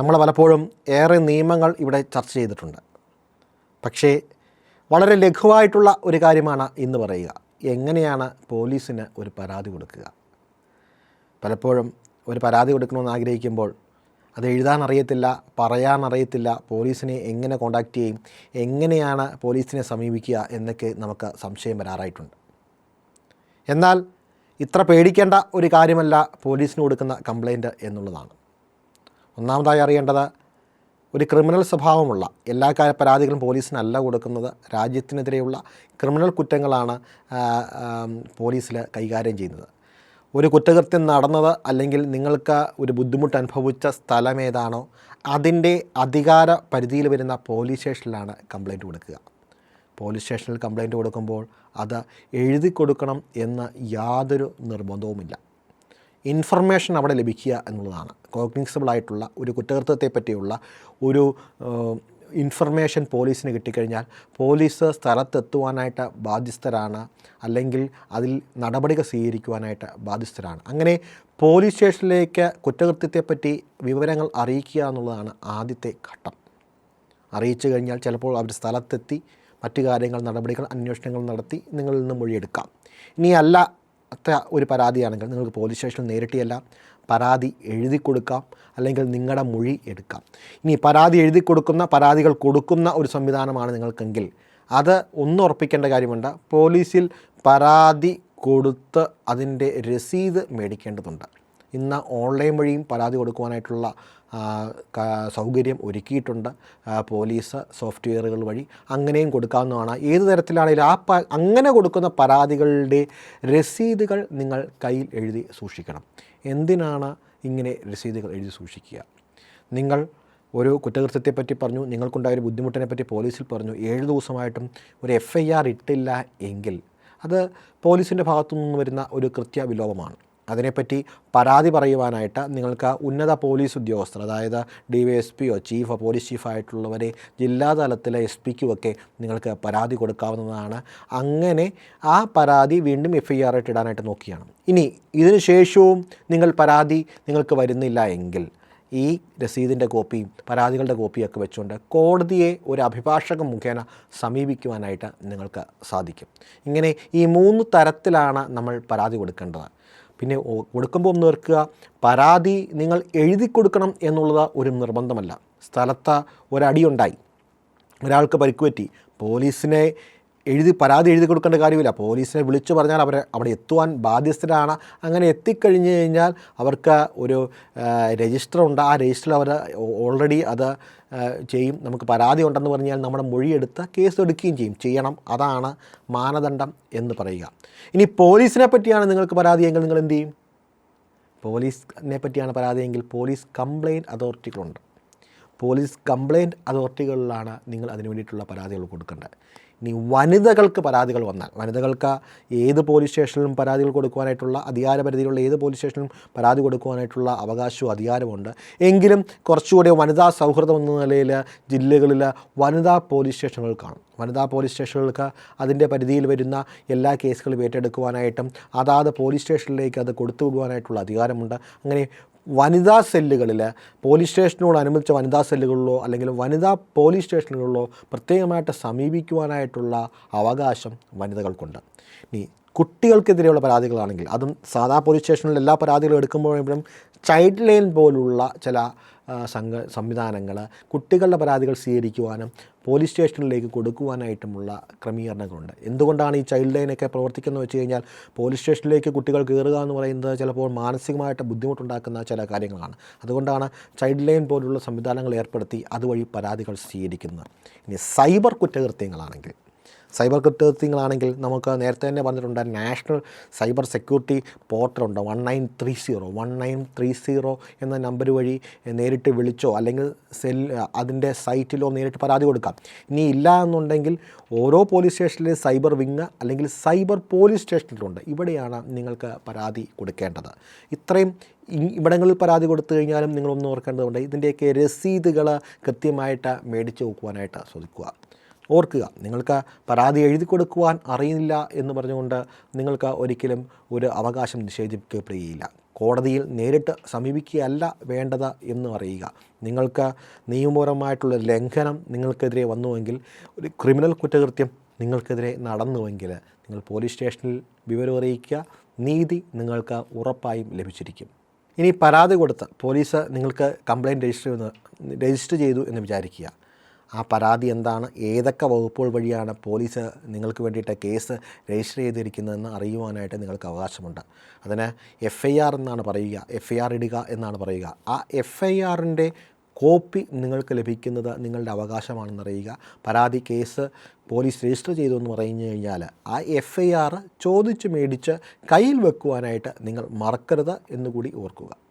നമ്മൾ പലപ്പോഴും ഏറെ നിയമങ്ങൾ ഇവിടെ ചർച്ച ചെയ്തിട്ടുണ്ട്. പക്ഷേ വളരെ ലഘുവായിട്ടുള്ള ഒരു കാര്യമാണ് ഇന്ന് പറയുക. എങ്ങനെയാണ് പോലീസിന് ഒരു പരാതി കൊടുക്കുക? പലപ്പോഴും ഒരു പരാതി കൊടുക്കണമെന്ന് ആഗ്രഹിക്കുമ്പോൾ അത് എഴുതാൻ അറിയത്തില്ല പറയാൻ അറിയത്തില്ല പോലീസിനെ എങ്ങനെ കോണ്ടാക്ട് ചെയ്യും എങ്ങനെയാണ് പോലീസിനെ സമീപിക്കുക എന്നൊക്കെ നമുക്ക് സംശയം വരാറായിട്ടുണ്ട്. എന്നാൽ ഇത്ര പേടിക്കേണ്ട ഒരു കാര്യമല്ല പോലീസിന് കൊടുക്കുന്ന കംപ്ലൈന്റ് എന്നുള്ളതാണ്. ഒന്നാമതായി അറിയേണ്ടത് ഒരു ക്രിമിനൽ സ്വഭാവമുള്ള എല്ലാ കാര്യ പരാതികളും പോലീസിനല്ല കൊടുക്കുന്നത്. രാജ്യത്തിനെതിരെയുള്ള ക്രിമിനൽ കുറ്റങ്ങളാണ് പോലീസിൽ കൈകാര്യം ചെയ്യുന്നത്. ഒരു കുറ്റകൃത്യം നടന്നത് അല്ലെങ്കിൽ നിങ്ങൾക്ക് ഒരു ബുദ്ധിമുട്ട് അനുഭവിച്ച സ്ഥലം ഏതാണോ അതിന്റെ അധികാര പരിധിയിൽ വരുന്ന പോലീസ് സ്റ്റേഷനിലാണ് കംപ്ലൈന്റ് കൊടുക്കുക. പോലീസ് സ്റ്റേഷനിൽ കംപ്ലൈന്റ് കൊടുക്കുമ്പോൾ അത് എഴുതി കൊടുക്കണം എന്ന് യാതൊരു നിർബന്ധവുമില്ല. ഇൻഫർമേഷൻ അവിടെ ലഭിക്കുക എന്നുള്ളതാണ്. കോഗ്നിസബിൾ ആയിട്ടുള്ള ഒരു കുറ്റകൃത്യത്തെ പറ്റിയുള്ള ഒരു ഇൻഫർമേഷൻ പോലീസിന് കിട്ടിക്കഴിഞ്ഞാൽ പോലീസ് സ്ഥലത്തെത്തുവാനായിട്ട് ബാധ്യസ്ഥരാണ് അല്ലെങ്കിൽ അതിൽ നടപടികൾ സ്വീകരിക്കുവാനായിട്ട് ബാധ്യസ്ഥരാണ്. അങ്ങനെ പോലീസ് സ്റ്റേഷനിലേക്ക് കുറ്റകൃത്യത്തെപ്പറ്റി വിവരങ്ങൾ അറിയിക്കുക എന്നുള്ളതാണ് ആദ്യത്തെ ഘട്ടം. അറിയിച്ചു കഴിഞ്ഞാൽ ചിലപ്പോൾ അവർ സ്ഥലത്തെത്തി മറ്റു കാര്യങ്ങൾ നടപടികൾ അന്വേഷണങ്ങൾ നടത്തി നിങ്ങളിൽ നിന്ന് മൊഴിയെടുക്കാം. ഇനി അല്ല അത്ര ഒരു പരാതിയാണെങ്കിൽ നിങ്ങൾക്ക് പോലീസ് സ്റ്റേഷനിൽ നേരിട്ടിയല്ല പരാതി എഴുതി കൊടുക്കാം. അല്ലെങ്കിൽ നിങ്ങളുടെ മൊഴി എടുക്കാം. ഇനി പരാതി എഴുതി കൊടുക്കുന്ന പരാതികൾ കൊടുക്കുന്ന ഒരു സംവിധാനമാണ് നിങ്ങൾക്കെങ്കിൽ അത് ഒന്ന് ഉറപ്പിക്കേണ്ട കാര്യമുണ്ട്. പോലീസിൽ പരാതി കൊടുത്ത് അതിന്റെ രസീത് മേടിക്കേണ്ടതുണ്ട്. ഇന്ന് ഓൺലൈൻ വഴിയും പരാതി കൊടുക്കുവാനായിട്ടുള്ള സൗകര്യം ഒരുക്കിയിട്ടുണ്ട്. പോലീസ് സോഫ്റ്റ്വെയറുകൾ വഴി അങ്ങനെയും കൊടുക്കാവുന്നതാണ്. ഏത് തരത്തിലാണെങ്കിലും ആ പ അങ്ങനെ കൊടുക്കുന്ന പരാതികളുടെ രസീതുകൾ നിങ്ങൾ കയ്യിൽ എഴുതി സൂക്ഷിക്കണം. എന്തിനാണ് ഇങ്ങനെ രസീതുകൾ എഴുതി സൂക്ഷിക്കുക? നിങ്ങൾ ഒരു കുറ്റകൃത്യത്തെപ്പറ്റി പറഞ്ഞു നിങ്ങൾക്കുണ്ടായ ഒരു ബുദ്ധിമുട്ടിനെ പറ്റി പോലീസിൽ പറഞ്ഞു ഏഴ് ദിവസമായിട്ടും ഒരു എഫ് ഐ ആർ ഇട്ടില്ല എങ്കിൽ അത് പോലീസിന്റെ ഭാഗത്തു നിന്ന് വരുന്ന ഒരു കൃത്യവിലോപമാണ്. അതിനെപ്പറ്റി പരാതി പറയുവാനായിട്ട് നിങ്ങൾക്ക് ഉന്നത പോലീസ് ഉദ്യോഗസ്ഥർ അതായത് ഡി വൈ എസ് പിയോ ചീഫോ പോലീസ് ചീഫായിട്ടുള്ളവരെ ജില്ലാ തലത്തിലെ എസ് പിക്കുമൊക്കെ നിങ്ങൾക്ക് പരാതി കൊടുക്കാവുന്നതാണ്. അങ്ങനെ ആ പരാതി വീണ്ടും എഫ് ഐ ആർ ആയിട്ട് ഇടാനായിട്ട് നോക്കിയാണ്. ഇനി ഇതിന് ശേഷവും നിങ്ങൾ പരാതി നിങ്ങൾക്ക് വരുന്നില്ല എങ്കിൽ ഈ രസീതിന്റെ കോപ്പിയും പരാതികളുടെ കോപ്പിയൊക്കെ വെച്ചുകൊണ്ട് കോടതിയെ ഒരു അഭിഭാഷകൻ മുഖേന സമീപിക്കുവാനായിട്ട് നിങ്ങൾക്ക് സാധിക്കും. ഇങ്ങനെ ഈ മൂന്ന് തരത്തിലാണ് നമ്മൾ പരാതി കൊടുക്കേണ്ടത്. പിന്നെ കൊടുക്കുമ്പോൾ ഒന്ന് ഓർക്കുക പരാതി നിങ്ങൾ എഴുതി കൊടുക്കണം എന്നുള്ളത് ഒരു നിർബന്ധമല്ല. സ്ഥലത്ത് ഒരടിയുണ്ടായി. ഒരാൾക്ക് പരിക്കുപറ്റി. പോലീസിനെ എഴുതി പരാതി എഴുതി കൊടുക്കേണ്ട കാര്യമില്ല. പോലീസിനെ വിളിച്ചു പറഞ്ഞാൽ അവരെ അവിടെ എത്തുവാൻ ബാധ്യസ്ഥരാണ്. അങ്ങനെ എത്തിക്കഴിഞ്ഞു കഴിഞ്ഞാൽ അവർക്ക് ഒരു രജിസ്റ്റർ ഉണ്ട്. ആ രജിസ്റ്ററിൽ അവർ ഓൾറെഡി അത് ചെയ്യും. നമുക്ക് പരാതി ഉണ്ടെന്ന് പറഞ്ഞാൽ നമ്മുടെ മൊഴിയെടുത്ത് കേസ് എടുക്കുകയും ചെയ്യും. ചെയ്യണം. അതാണ് മാനദണ്ഡം എന്ന് പറയുക. ഇനി പോലീസിനെ പറ്റിയാണ് നിങ്ങൾക്ക് പരാതിയെങ്കിൽ നിങ്ങൾ എന്ത് ചെയ്യും? പോലീസിനെ പറ്റിയാണ് പരാതിയെങ്കിൽ പോലീസ് കംപ്ലയിന്റ് അതോറിറ്റികളുണ്ട്. പോലീസ് കംപ്ലയിന്റ് അതോറിറ്റികളിലാണ് നിങ്ങൾ അതിനു വേണ്ടിയിട്ടുള്ള പരാതികൾ കൊടുക്കേണ്ടത്. ഇനി വനിതകൾക്ക് പരാതികൾ വന്നാൽ വനിതകൾക്ക് ഏത് പോലീസ് സ്റ്റേഷനിലും പരാതികൾ കൊടുക്കുവാനായിട്ടുള്ള അധികാരപരിധിയിലുള്ള ഏത് പോലീസ് സ്റ്റേഷനിലും പരാതി കൊടുക്കുവാനായിട്ടുള്ള അവകാശവും അധികാരമുണ്ട് എങ്കിലും കുറച്ചുകൂടി വനിതാ സൗഹൃദം എന്ന നിലയിൽ ജില്ലകളിൽ വനിതാ പോലീസ് സ്റ്റേഷനുകൾ കാണും. വനിതാ പോലീസ് സ്റ്റേഷനുകൾക്ക് അതിന്റെ പരിധിയിൽ വരുന്ന എല്ലാ കേസുകളും ഏറ്റെടുക്കുവാനായിട്ടും അതാത് പോലീസ് സ്റ്റേഷനിലേക്ക് അത് കൊടുത്തു വിടുവാനായിട്ടുള്ള അധികാരമുണ്ട്. അങ്ങനെ വനിതാ സെല്ലുകളിൽ പോലീസ് സ്റ്റേഷനോട് അനുബന്ധിച്ച വനിതാ സെല്ലുകളിലോ അല്ലെങ്കിൽ വനിതാ പോലീസ് സ്റ്റേഷനുകളിലോ പ്രത്യേകമായിട്ട് സമീപിക്കുവാനായിട്ടുള്ള അവകാശം വനിതകൾക്കുണ്ട്. ഇനി കുട്ടികൾക്കെതിരെയുള്ള പരാതികളാണെങ്കിൽ അതും സാധാ പോലീസ് സ്റ്റേഷനിൽ എല്ലാ പരാതികളും എടുക്കുമ്പോഴും ചൈൽഡ് ലൈൻ പോലുള്ള ചില സംഘ സംവിധാനങ്ങൾ കുട്ടികളുടെ പരാതികൾ സ്വീകരിക്കുവാനും പോലീസ് സ്റ്റേഷനിലേക്ക് കൊടുക്കുവാനായിട്ടുമുള്ള ക്രമീകരണങ്ങളുണ്ട്. എന്തുകൊണ്ടാണ് ഈ ചൈൽഡ് ലൈനൊക്കെ പ്രവർത്തിക്കുന്നത് വെച്ച് കഴിഞ്ഞാൽ പോലീസ് സ്റ്റേഷനിലേക്ക് കുട്ടികൾ കയറുക എന്ന് പറയുന്നത് ചിലപ്പോൾ മാനസികമായിട്ട് ബുദ്ധിമുട്ടുണ്ടാക്കുന്ന ചില കാര്യങ്ങളാണ്. അതുകൊണ്ടാണ് ചൈൽഡ് ലൈൻ പോലുള്ള സംവിധാനങ്ങൾ ഏർപ്പെടുത്തി അതുവഴി പരാതികൾ സ്വീകരിക്കുന്നത്. ഇനി സൈബർ കുറ്റകൃത്യങ്ങളാണെങ്കിൽ സൈബർ കുറ്റകൃത്യങ്ങളാണെങ്കിൽ നമുക്ക് നേരത്തെ തന്നെ പറഞ്ഞിട്ടുണ്ട് national cyber security പോർട്ടലുണ്ട് one nine three zero one nine three zero എന്ന നമ്പർ വഴി നേരിട്ട് വിളിച്ചോ അല്ലെങ്കിൽ സെൽ അതിന്റെ സൈറ്റിലോ നേരിട്ട് പരാതി കൊടുക്കാം. ഇനി ഇല്ല എന്നുണ്ടെങ്കിൽ ഓരോ പോലീസ് സ്റ്റേഷനിലെ സൈബർ വിങ് അല്ലെങ്കിൽ സൈബർ പോലീസ് സ്റ്റേഷനിലുണ്ട്. ഇവിടെയാണ് നിങ്ങൾക്ക് പരാതി കൊടുക്കേണ്ടത്. ഇത്രയും ഇവിടങ്ങളിൽ പരാതി കൊടുത്തു കഴിഞ്ഞാലും നിങ്ങളൊന്ന് ഓർക്കേണ്ടതുണ്ട്. ഇതിന്റെയൊക്കെ രസീതുകൾ കൃത്യമായിട്ട് മേടിച്ച് വെക്കുവാനായിട്ട് ശ്രദ്ധിക്കുക. ഓർക്കുക. നിങ്ങൾക്ക് പരാതി എഴുതി കൊടുക്കുവാൻ അറിയില്ല എന്ന് പറഞ്ഞുകൊണ്ട് നിങ്ങൾക്ക് ഒരിക്കലും ഒരു അവകാശം നിഷേധിക്കപ്പെടുകയില്ല. കോടതിയിൽ നേരിട്ട് സമീപിക്കുകയല്ല വേണ്ടത് എന്ന് അറിയുക. നിങ്ങൾക്ക് നിയമപരമായിട്ടുള്ള ലംഘനം നിങ്ങൾക്കെതിരെ വന്നുവെങ്കിൽ ഒരു ക്രിമിനൽ കുറ്റകൃത്യം നിങ്ങൾക്കെതിരെ നടന്നുവെങ്കിൽ നിങ്ങൾ പോലീസ് സ്റ്റേഷനിൽ വിവരം അറിയിക്കുക. നീതി നിങ്ങൾക്ക് ഉറപ്പായും ലഭിച്ചിരിക്കും. ഇനി പരാതി കൊടുത്ത് പോലീസ് നിങ്ങൾക്ക് കംപ്ലയിന്റ് രജിസ്റ്റർ രജിസ്റ്റർ ചെയ്തു എന്ന് വിചാരിക്കുക. ആ പരാതി എന്താണ്? ഏതൊക്കെ വകുപ്പുകൾ വഴിയാണ് പോലീസ് നിങ്ങൾക്ക് വേണ്ടിയിട്ട് കേസ് രജിസ്റ്റർ ചെയ്തിരിക്കുന്നതെന്ന് അറിയുവാനായിട്ട് നിങ്ങൾക്ക് അവകാശമുണ്ട്. അതിന് എഫ് ഐ ആർ എന്നാണ് പറയുക. എഫ് ഐ ആർ ഇടുക എന്നാണ് പറയുക. ആ എഫ് ഐ ആറിന്റെ കോപ്പി നിങ്ങൾക്ക് ലഭിക്കുന്നത് നിങ്ങളുടെ അവകാശമാണെന്നറിയുക പരാതി കേസ് പോലീസ് രജിസ്റ്റർ ചെയ്തു എന്ന് പറഞ്ഞു കഴിഞ്ഞാൽ ആ എഫ് ഐ ആർ ചോദിച്ച് മേടിച്ച് കയ്യിൽ വെക്കുവാനായിട്ട് നിങ്ങൾ മറക്കരുത് എന്നുകൂടി ഓർക്കുക.